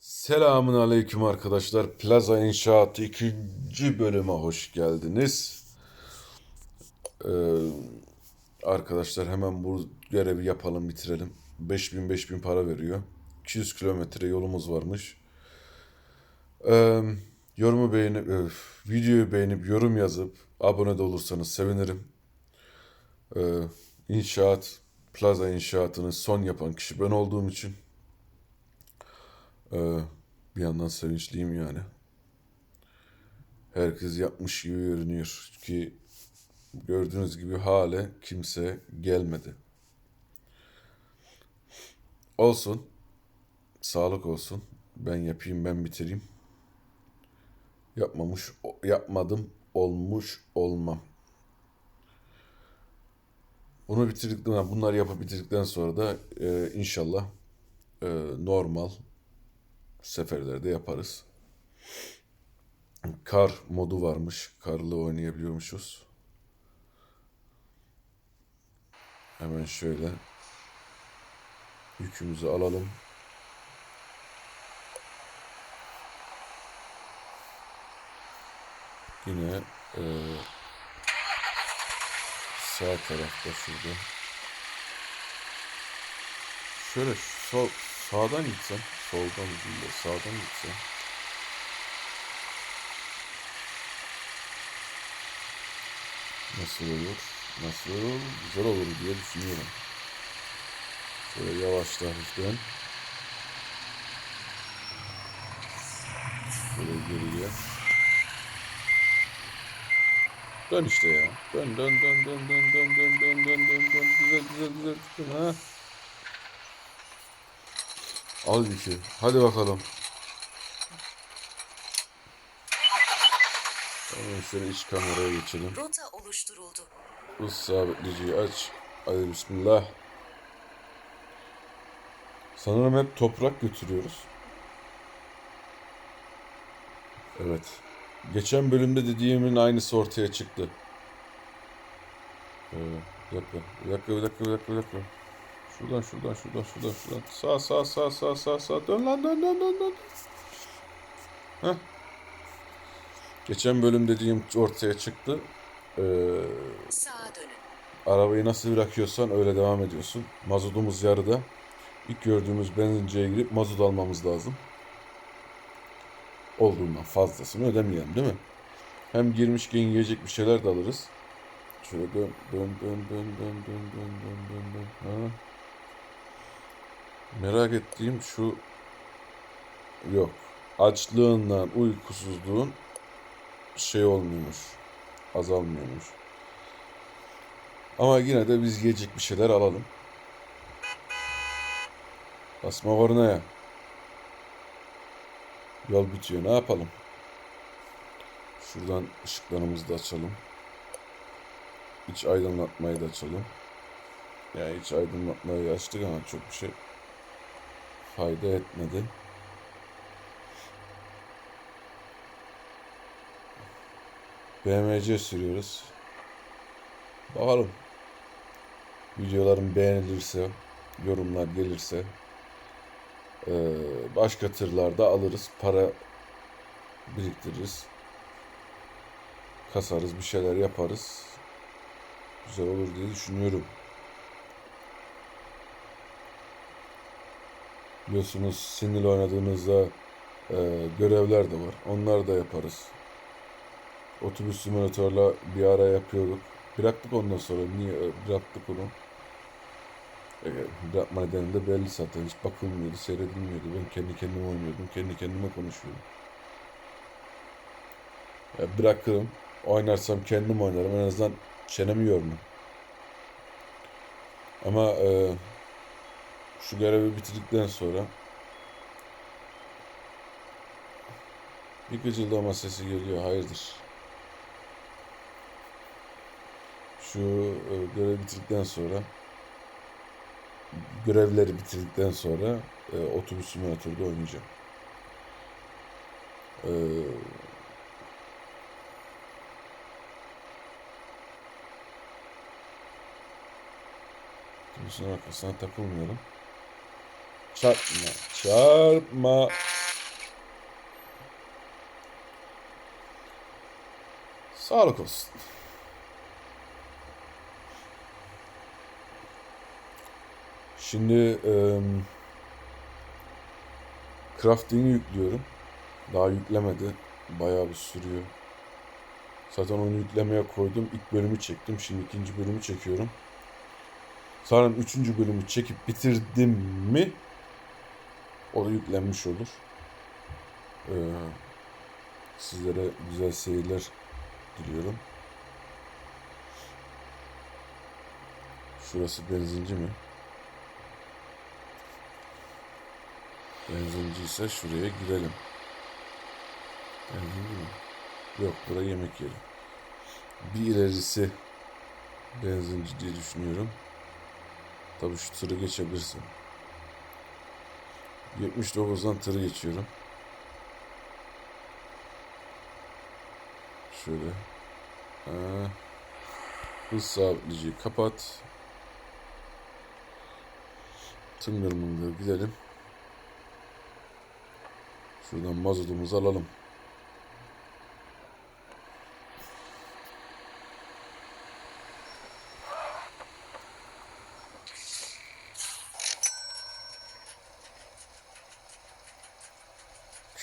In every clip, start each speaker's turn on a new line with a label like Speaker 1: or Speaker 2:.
Speaker 1: Selamun aleyküm arkadaşlar. Plaza İnşaatı ikinci bölüme hoş geldiniz. Ee, arkadaşlar hemen bu görevi yapalım bitirelim. 5000 5000 para veriyor. 200 kilometre yolumuz varmış. Ee, yorumu beğenip, öf, videoyu beğenip yorum yazıp abone de olursanız sevinirim. Ee, inşaat, plaza inşaatını son yapan kişi ben olduğum için ee, bir yandan sevinçliyim yani. Herkes yapmış gibi görünüyor ki gördüğünüz gibi hale kimse gelmedi. Olsun. Sağlık olsun. Ben yapayım, ben bitireyim. Yapmamış, yapmadım, olmuş olmam. Bunu bitirdikten, bunları yapıp bitirdikten sonra da e, inşallah e, normal seferlerde yaparız. Kar modu varmış. Karlı oynayabiliyormuşuz. Hemen şöyle yükümüzü alalım. Yine e, sağ tarafta şurada. Şöyle sol, sağdan gitsem, soldan değil de sağdan gitsem. Nasıl olur? Nasıl? Güzel olur diye düşünüyorum. Şöyle yavaşla hafiften. Şöyle geriye. Dön işte ya. Dön dön dön dön dön dön dön dön dön dön. Güzel güzel güzel. Ha. Al yükü. Hadi bakalım. Hemen şöyle iç kameraya geçelim.
Speaker 2: Rota oluşturuldu.
Speaker 1: Hız sabitleyiciyi aç. Hadi bismillah. Sanırım hep toprak götürüyoruz. Evet. Geçen bölümde dediğimin aynısı ortaya çıktı. Ee, bir dakika, bir dakika, bir dakika, bir dakika, bir dakika. Şuradan, şuradan, şuradan, şuradan, şuradan. Sağ, sağ, sağ, sağ, sağ, sağ. Dön lan, dön, dön, dön, dön. Heh. Geçen bölüm dediğim ortaya çıktı. Ee,
Speaker 2: Sağa dönün.
Speaker 1: Arabayı nasıl bırakıyorsan öyle devam ediyorsun. Mazotumuz yarıda. İlk gördüğümüz benzinciye girip mazot almamız lazım. Olduğundan fazlasını ödemeyelim değil mi? Hem girmişken yiyecek bir şeyler de alırız. Şöyle dön dön dön dön dön dön dön dön dön dön. Ha. Merak ettiğim şu yok. Açlığından uykusuzluğun şey olmuyormuş. Azalmıyormuş. Ama yine de biz yiyecek bir şeyler alalım. Basma kornaya. Yol bitiyor. Ne yapalım? Şuradan ışıklarımızı da açalım. İç aydınlatmayı da açalım. Ya iç aydınlatmayı açtık ama çok bir şey fayda etmedi. BMC sürüyoruz. Bakalım. Videolarım beğenilirse, yorumlar gelirse eee, başka tırlarda alırız. Para biriktiririz. Kasarız, bir şeyler yaparız. Güzel olur diye düşünüyorum. Biliyorsunuz sinirli oynadığınızda eee, görevler de var. Onları da yaparız. Otobüs simülatörle bir ara yapıyorduk. Bıraktık ondan sonra. Niye e, bıraktık onu? E, bırakma nedeni de belli zaten. Hiç bakılmıyordu, seyredilmiyordu. Ben kendi kendime oynuyordum. Kendi kendime konuşuyordum. E, bırakırım. Oynarsam kendim oynarım. En azından çenemi yormam. Ama e, şu görevi bitirdikten sonra bir gıcıldama sesi geliyor. Hayırdır? Şu e, görevi bitirdikten sonra görevleri bitirdikten sonra e, otobüs simülatörde oynayacağım. E, otobüsün arkasına takılmayalım. Çarpma. Çarpma. Sağlık olsun. Şimdi e, crafting'i yüklüyorum. Daha yüklemedi. Bayağı bir sürüyor. Zaten onu yüklemeye koydum. İlk bölümü çektim. Şimdi ikinci bölümü çekiyorum. Sanırım üçüncü bölümü çekip bitirdim mi? O da yüklenmiş olur. Ee, sizlere güzel seyirler diliyorum. Şurası benzinci mi? Benzinci ise şuraya girelim. Benzinci mi? Yok, bura yemek yeri. Bir ilerisi benzinci diye düşünüyorum. Tabii şu tırı geçebilirsin. 79'dan tırı geçiyorum. Şöyle. Ha. Hız sabitleyiciyi kapat. Tıngır mıngır gidelim. Şuradan mazotumuzu alalım.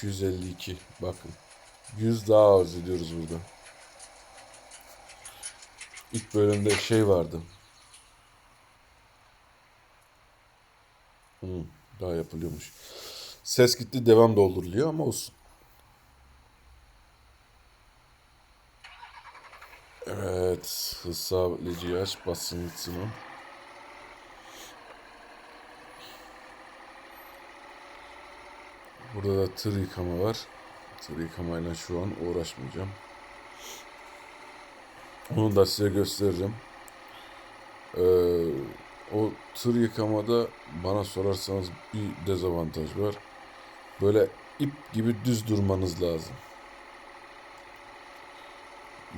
Speaker 1: ...252. Bakın. 100 daha arz ediyoruz burada. İlk bölümde şey vardı. Hmm, daha yapılıyormuş. Ses gitti devam dolduruluyor ama olsun. Evet. Sabitleyiciyi aç. Basın gitsin Burada da tır yıkama var. Tır yıkamayla şu an uğraşmayacağım. Onu da size gösteririm. Ee, o tır yıkamada bana sorarsanız bir dezavantaj var. Böyle ip gibi düz durmanız lazım.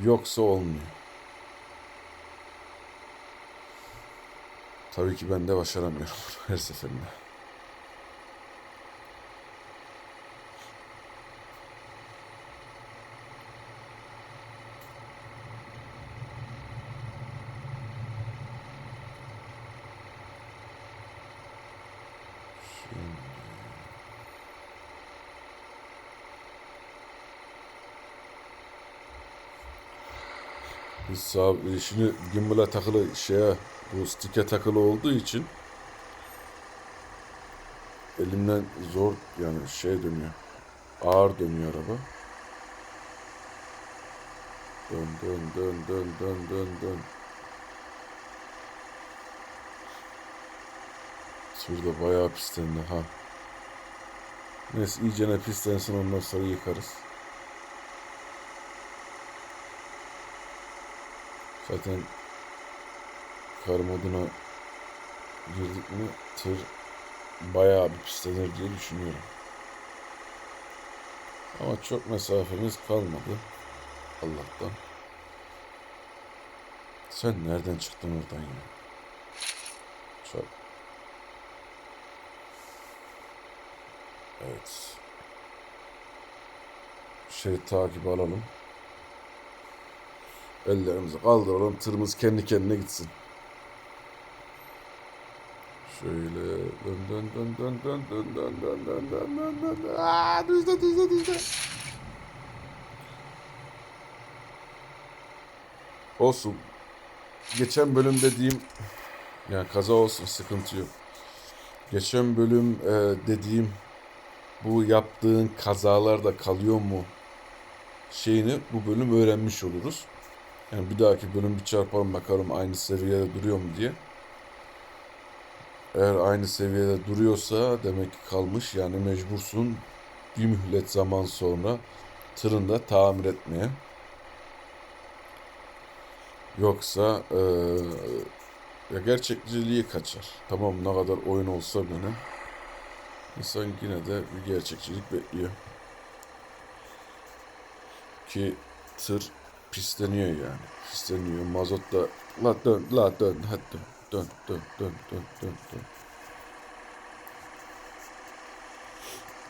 Speaker 1: Yoksa olmuyor. Tabii ki ben de başaramıyorum her seferinde. Biz sağ şimdi gimbal'a takılı şeye bu stike takılı olduğu için elimden zor yani şey dönüyor. Ağır dönüyor araba. Dön dön dön dön dön dön dön. Şurada bayağı pislendi ha. Neyse iyicene pislensin ondan sonra yıkarız. Zaten kar moduna girdik mi tır bayağı bir pislenir diye düşünüyorum. Ama çok mesafemiz kalmadı. Allah'tan. Sen nereden çıktın oradan ya? Çok. Evet. Şerit takibi alalım. Ellerimizi kaldıralım. Tırımız kendi kendine gitsin. Şöyle dön dön dön dön dön dön dön dön dön dön dön dön düzle düzle düzle. Olsun. Geçen bölüm dediğim yani kaza olsun sıkıntı yok. Geçen bölüm e, dediğim bu yaptığın kazalarda kalıyor mu şeyini bu bölüm öğrenmiş oluruz. Yani bir dahaki bölüm bir çarpalım bakalım aynı seviyede duruyor mu diye. Eğer aynı seviyede duruyorsa demek ki kalmış. Yani mecbursun bir mühlet zaman sonra tırını da tamir etmeye. Yoksa eee ya gerçekçiliği kaçar. Tamam ne kadar oyun olsa bile insan yine de bir gerçekçilik bekliyor. Ki tır pisleniyor yani. Pisleniyor. Mazot da la dön la dön hadi dön dön dön dön dön dön dön.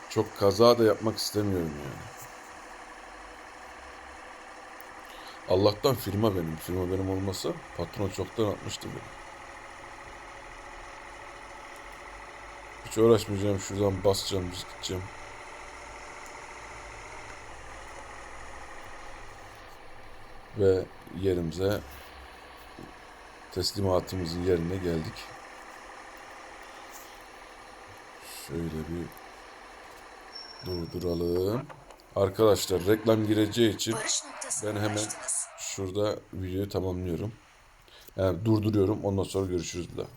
Speaker 1: Çok kaza da yapmak istemiyorum yani. Allah'tan firma benim. Firma benim olmasa patron çoktan atmıştı beni. Hiç uğraşmayacağım. Şuradan basacağım, gideceğim. Ve yerimize teslimatımızın yerine geldik. Şöyle bir durduralım. Arkadaşlar reklam gireceği için ben hemen şurada videoyu tamamlıyorum. Yani durduruyorum. Ondan sonra görüşürüz bir daha.